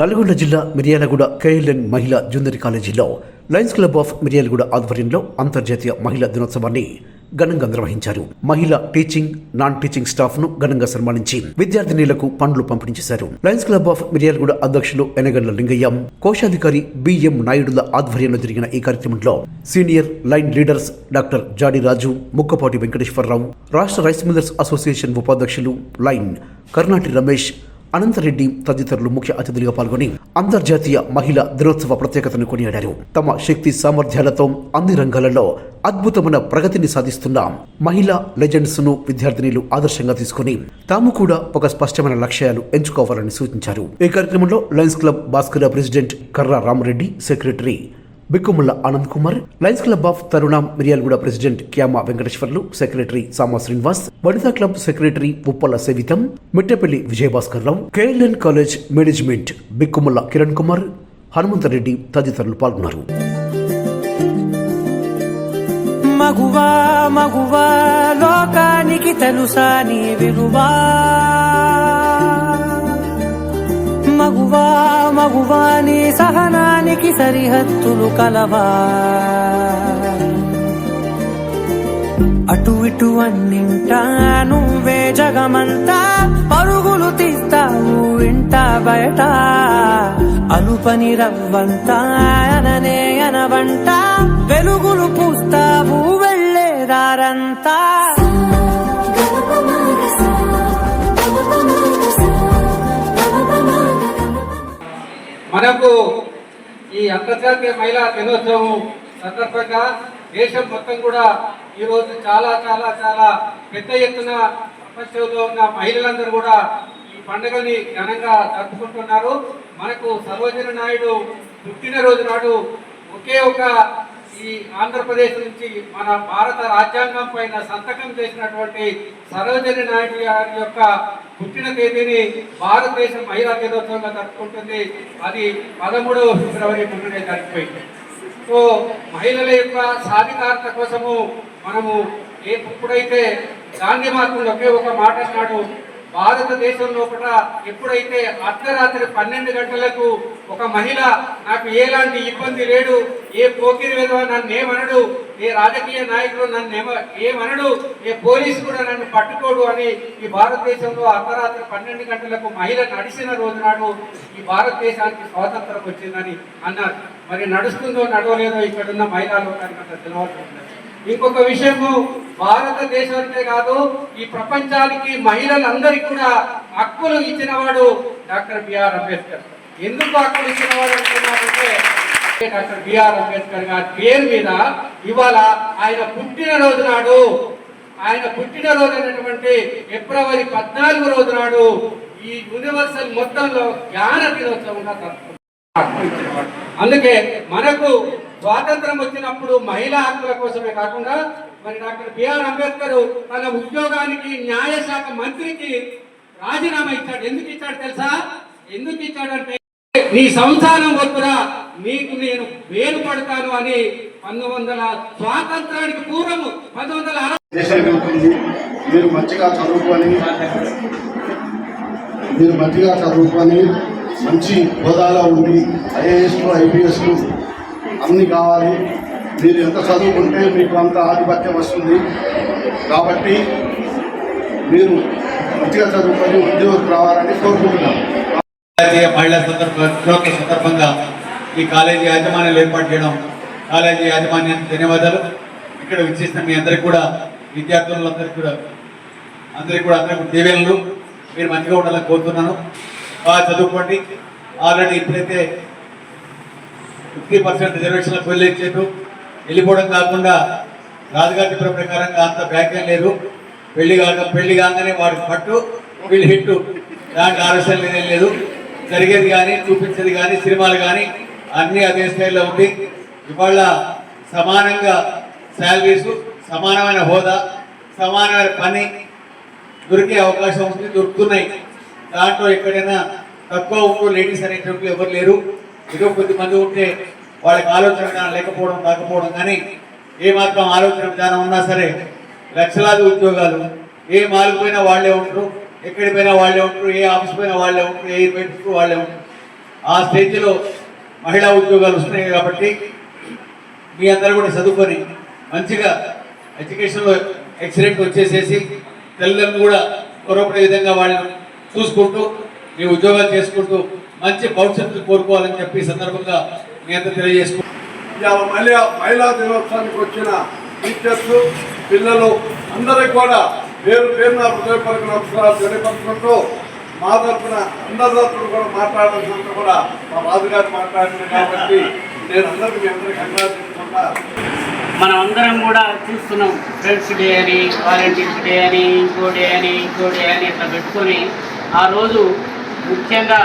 నల్గొండ జిల్లా మిర్యాలగూడ కేఎల్ఎన్ మహిళా జూనియర్ కాలేజీలో లయన్స్ క్లబ్ ఆఫ్ మిర్యాలగూడ ఆధ్వర్యంలో అంతర్జాతీయ మహిళా దినోత్సవాన్ని ఘనంగా నిర్వహించారు. మహిళా టీచింగ్ నాన్ టీచింగ్ స్టాఫ్ను ఘనంగా సన్మానించి విద్యార్థినీలకు పండ్లు పంపిణీ చేశారు. లయన్స్ క్లబ్ ఆఫ్ మిర్యాలగూడ అధ్యక్షులు ఎనగండ్ల లింగయ్య కోశాధికారి బిఎం నాయుడుల ఆధ్వర్యంలో జరిగిన ఈ కార్యక్రమంలో senior lion leaders doctor Jadi Raju Mukkapati Venkateswara Rao రాష్ట్ర రైస్ మిల్లర్స్ అసోసియేషన్ ఉపాధ్యక్షులు లైన్ కర్ణాటి రమేష్ అనంతరెడ్డి తదితరులు ముఖ్య అతిథులుగా పాల్గొని అంతర్జాతీయ మహిళా దినోత్సవ ప్రత్యేకతను కొనియాడారు. తమ శక్తి సామర్థ్యాలతో అన్ని రంగాలలో అద్భుతమైన ప్రగతిని సాధిస్తున్న మహిళా లెజెండ్స్ను విద్యార్థినిలు ఆదర్శంగా తీసుకుని తాము కూడా ఒక స్పష్టమైన లక్ష్యాలు ఎంచుకోవాలని సూచించారు. ఈ కార్యక్రమంలో lions club Bhaskara president Karra Rama Reddy secretary Bikkumulla Anand Kumar lions club of తరుణాం Miryalaguda president Kyama Venkateswarlu secretary Sama Srinivas Vanitha club secretary Uppala Savitham Mittapalli Vijaya Bhaskar Rao KLN college management Bikkumulla Kiran Kumar Hanumantha Reddy తదితరులు పాల్గొన్నారు. మగువా మగువా లోకానికి తెలుసా నీ విలువా మగువా మగువా నీ సరిహద్దులు కలవా? అటు ఇటు అన్నింటా నువ్వే జగమంతా పరుగులు తీస్తావు ఇంట బయట అలుపని రవ్వంతా అననే అనవంట వెలుగులు పూస్తావు వెళ్ళేదారంతా మనకు ఈ అంతర్జాతీయ మహిళా దినోత్సవం సందర్భంగా దేశం మొత్తం కూడా ఈరోజు చాలా చాలా చాలా పెద్ద ఎత్తున ప్రపంచంలో ఉన్న మహిళలందరూ కూడా ఈ పండుగని ఘనంగా జరుపుకుంటున్నారు. మనకు సరోజిని నాయుడు పుట్టినరోజు నాడు ఒకే ఒక ఈ ఆంధ్రప్రదేశ్ నుంచి మన భారత రాజ్యాంగం పైన సంతకం చేసినటువంటి సరోజని నాయుడు గారి యొక్క పుట్టిన తేదీని భారతదేశం మహిళా దినోత్సవంగా జరుపుకుంటుంది. అది పదమూడవ ఫిబ్రవరి మొన్ననే జరిగిపోయింది. సో మహిళల యొక్క సాధికారత కోసము మనము ఏ ఎప్పుడైతే గాంధీ మహాత్ముడు ఒకే ఒక మాట అన్నాడు భారతదేశం లోపల ఎప్పుడైతే అర్ధరాత్రి పన్నెండు గంటలకు ఒక మహిళ నాకు ఎలాంటి ఇబ్బంది లేడు ఏ పోకిరి విధవ నన్ను ఏమనడు ఏ రాజకీయ నాయకుడు నన్ను ఏమ ఏమనడు ఏ పోలీసు కూడా నన్ను పట్టుకోడు అని ఈ భారతదేశంలో అర్ధరాత్రి పన్నెండు గంటలకు మహిళ నడిచిన రోజు నాడు ఈ భారతదేశానికి స్వాతంత్రం వచ్చిందని అన్నారు. మరి నడుస్తుందో నడవలేదో ఇక్కడున్న మహిళా లోకానికి అంత తెలవాల్సి ఉంది ఇంకొక విషయము భారతదేశానికే కాదు ఈ ప్రపంచానికి మహిళలందరికీ కూడా హక్కులు ఇచ్చినవాడు డాక్టర్ బిఆర్ అంబేద్కర్. ఎందుకు హక్కులు ఇచ్చినవాడు అంటున్నారంటే డాక్టర్ బిఆర్ అంబేద్కర్ గారి పేరు మీద ఇవాళ ఆయన పుట్టినరోజు నాడు ఆయన పుట్టినరోజు అనేటువంటి ఫిబ్రవరి పద్నాలుగు రోజు నాడు ఈ యూనివర్సల్ మొత్తంలో జ్ఞాన దినోత్సవంగా అందుకే మనకు స్వాతంత్రం వచ్చినప్పుడు మహిళా హక్కుల కోసమే కాకుండా మరి డాక్టర్ బిఆర్ అంబేద్కర్ తన ఉద్యోగానికి న్యాయశాఖ మంత్రికి రాజీనామా ఇచ్చాడు. ఎందుకు ఇచ్చాడు తెలుసా? ఎందుకు ఇచ్చాడంటే నీ సంసారం వద్దురా నీకు నేను వేలు పడతాను అని పంతొమ్మిది వందల స్వాతంత్రానికి పూర్వము పంతొమ్మిది వందల మీరు మంచిగా చదువుకొని మీరు మంచిగా చదువుకొని మంచి హోదాలో ఉండి ఐఏఎస్లు ఐపీఎస్లు అన్నీ కావాలి. మీరు ఎంత చదువుకుంటే మీకు అంత ఆధిపత్యం వస్తుంది. కాబట్టి మీరు మంచిగా చదువుకొని ఉద్యోగం రావాలని కోరుకుంటున్నాం. మహిళా సందర్భ సందర్భంగా ఈ కాలేజీ యాజమాన్యాలు ఏర్పాటు చేయడం కాలేజీ యాజమాన్యానికి ధన్యవాదాలు. ఇక్కడ విచ్చేసిన మీ అందరికి కూడా విద్యార్థులందరికీ కూడా అందరికీ కూడా అందరికీ దీవెనలు. మీరు మంచిగా ఉండాలని కోరుతున్నాను. బాగా చదువుకోండి. ఆల్రెడీ ఇప్పుడైతే ఫిఫ్టీ పర్సెంట్ రిజర్వేషన్లకు వెళ్ళేచ్చేటు వెళ్ళిపోవడం కాకుండా రాజుగారి చెప్పిన ప్రకారంగా అంత బ్యాక్యం లేదు. పెళ్ళి కాక పెళ్ళి కాగానే వాడు పట్టు వీళ్ళు హిట్టు. దానికి ఆలస్యం లేదేం లేదు. జరిగేది కానీ చూపించేది కానీ సినిమాలు కానీ అన్నీ అదే స్టైల్లో ఉంది ఇవాళ సమానంగా శాలరీస్ సమానమైన హోదా సమానమైన పని దొరికే అవకాశం ఉంది దొరుకుతున్నాయి. దాంట్లో ఎక్కడైనా తక్కువ ఉంటూ లేడీస్ అనేటువంటి ఎవరు లేరు. ఏదో కొద్ది మంది ఉంటే వాళ్ళకి ఆలోచన విధానం లేకపోవడం కాకపోవడం కానీ ఏ మాత్రం ఆలోచన విధానం ఉన్నా సరే లక్షలాది ఉద్యోగాలు ఏ మాల్ పోయినా వాళ్ళే ఉంటారు ఎక్కడి పోయినా వాళ్ళే ఉంటారు ఏ ఆఫీస్ పోయినా వాళ్ళే ఉంటారు ఏ బయటకు వాళ్ళే ఉంటారు. ఆ స్టేజ్లో మహిళా ఉద్యోగాలు వస్తున్నాయి కాబట్టి మీ అందరూ కూడా చదువుకొని మంచిగా ఎడ్యుకేషన్లో ఎక్సలెంట్ వచ్చేసేసి తల్లిదండ్రులు కూడా పొరపడే విధంగా వాళ్ళని చూసుకుంటూ మీ ఉద్యోగాలు చేసుకుంటూ మంచి భవిష్యత్తు కోరుకోవాలని చెప్పి సందర్భంగా మీ అందరూ మళ్ళీ మహిళా దినోత్సవానికి వచ్చిన టీచర్స్ పిల్లలు అందరికి కూడా పేరు పేరున హృదయపూర్వక నమస్కారాలు తెలియపరుచుకుంటూ మా తరఫున అందరి తరఫున కూడా మాట్లాడాల్సిన కూడా మా రాజుగారు మాట్లాడింది కాబట్టి నేను అందరికీ అందరికీ అభినందించుకుంటా మనం అందరం కూడా చూస్తున్నాం ఫ్రెండ్స్ డే అని వాలంటీర్స్ డే అని ఇంకో డే అని ఇంకో డే అని ఇట్లా పెట్టుకొని ఆ రోజు ముఖ్యంగా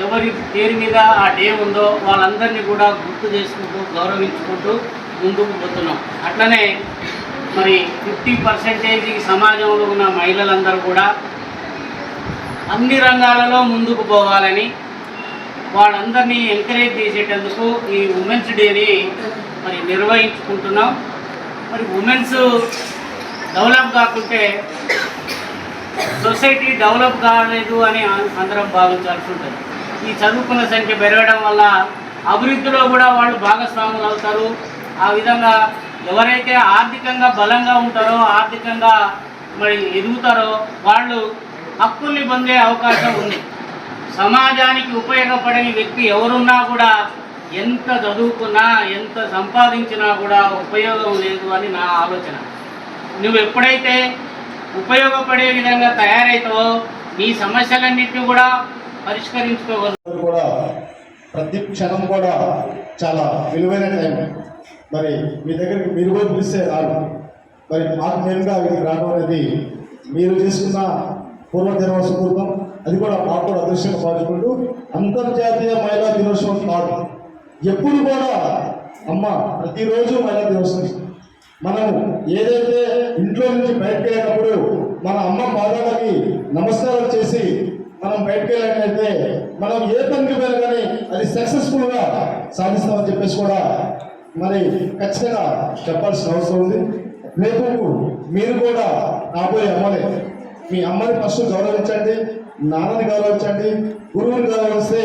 ఎవరి పేరు మీద ఆ డే ఉందో వాళ్ళందరినీ కూడా గుర్తు చేసుకుంటూ గౌరవించుకుంటూ ముందుకు పోతున్నాం. అట్లనే మరి ఫిఫ్టీ పర్సెంటేజ్ సమాజంలో ఉన్న మహిళలందరూ కూడా అన్ని రంగాలలో ముందుకు పోవాలని వాళ్ళందరినీ ఎంకరేజ్ చేసేటందుకు ఈ ఉమెన్స్ డేని మరి నిర్వహించుకుంటున్నాం. మరి ఉమెన్స్ డెవలప్ కాకుంటే సొసైటీ డెవలప్ కాలేదు అని అందరం భావించాల్సి ఉంటుంది. ఈ చదువుకున్న సంఖ్య పెరగడం వల్ల అభివృద్ధిలో కూడా వాళ్ళు భాగస్వాములు అవుతారు. ఆ విధంగా ఎవరైతే ఆర్థికంగా బలంగా ఉంటారో ఆర్థికంగా మరి ఎదుగుతారో వాళ్ళు హక్కుల్ని పొందే అవకాశం ఉంది. సమాజానికి ఉపయోగపడని వ్యక్తి ఎవరున్నా కూడా ఎంత చదువుకున్నా ఎంత సంపాదించినా కూడా ఉపయోగం లేదు అని నా ఆలోచన. నువ్వు ఎప్పుడైతే ఉపయోగపడే విధంగా తయారైతావో నీ సమస్యలన్నింటినీ కూడా పరిష్కరించుకోగలవు కూడా ప్రతి క్షణం కూడా చాలా విలువైన టైం. మరి మీ దగ్గరికి మీరు కూడా పిలిస్తే రాదు మరి మాకు మేలుగా రావడం అనేది మీరు చేసుకున్న పూర్వ దినోత్సవం అది కూడా మాకు కూడా అదృష్టంగా భావించుకుంటూ అంతర్జాతీయ మహిళా దినోత్సవం కాదు ఎప్పుడు కూడా అమ్మ ప్రతిరోజు మహిళా దినోత్సవం. మనం ఏదైతే ఇంట్లో నుంచి బయటకు వెళ్ళినప్పుడు మన అమ్మ పాదాలకి నమస్కారం చేసి మనం బయటకు వెళ్ళినట్లయితే మనం ఏ పనికి పోయినా కానీ అది సక్సెస్ఫుల్గా సాధిస్తామని చెప్పేసి కూడా మరి ఖచ్చితంగా చెప్పాల్సిన అవసరం ఉంది. రేపు మీరు కూడా రాబోయే అమ్మలే మీ అమ్మని ఫస్ట్ గౌరవించండి నాన్నని గౌరవించండి గురువుని గౌరవిస్తే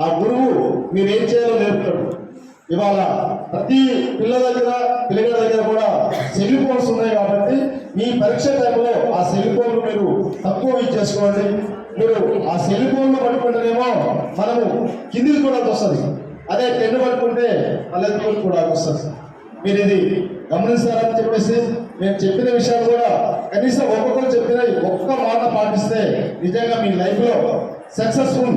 ఆ గురువు మీరు ఏం చేయాలో నేర్పుతాడు. ఇవాళ ప్రతి పిల్లల దగ్గర పిల్లల దగ్గర కూడా సెల్ ఫోన్స్ ఉన్నాయి కాబట్టి మీ పరీక్ష టైంలో ఆ సెల్ మీరు తక్కువ యూజ్ చేసుకోండి. మీరు ఆ సెల్ ఫోన్లో పట్టుకుంటేనేమో మనము కిందికి కూడా వస్తుంది అదే టెన్ పట్టుకుంటే తలెత్తుకొని కూడా వస్తుంది మీరు ఇది గమనిస్తారని చెప్పేసి నేను చెప్పిన విషయాలు కూడా కనీసం ఒక్కొక్కరు చెప్పిన ఒక్క మాట పాటిస్తే నిజంగా మీ లైఫ్లో సక్సెస్ఫుల్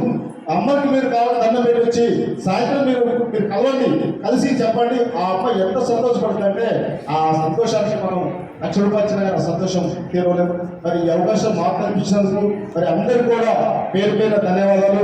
అమ్మకి మీరు కావాలి దండం మీరు వచ్చి సాయంత్రం మీరు మీరు కలవండి కలిసి చెప్పండి. ఆ అమ్మ ఎంత సంతోషపడుతుందంటే ఆ సంతోషానికి మనం లక్ష రూపాయలు సంతోషం తీరలేము మరి ఈ అవకాశం మాకు మరి అందరికీ కూడా పేరు పేరు ధన్యవాదాలు.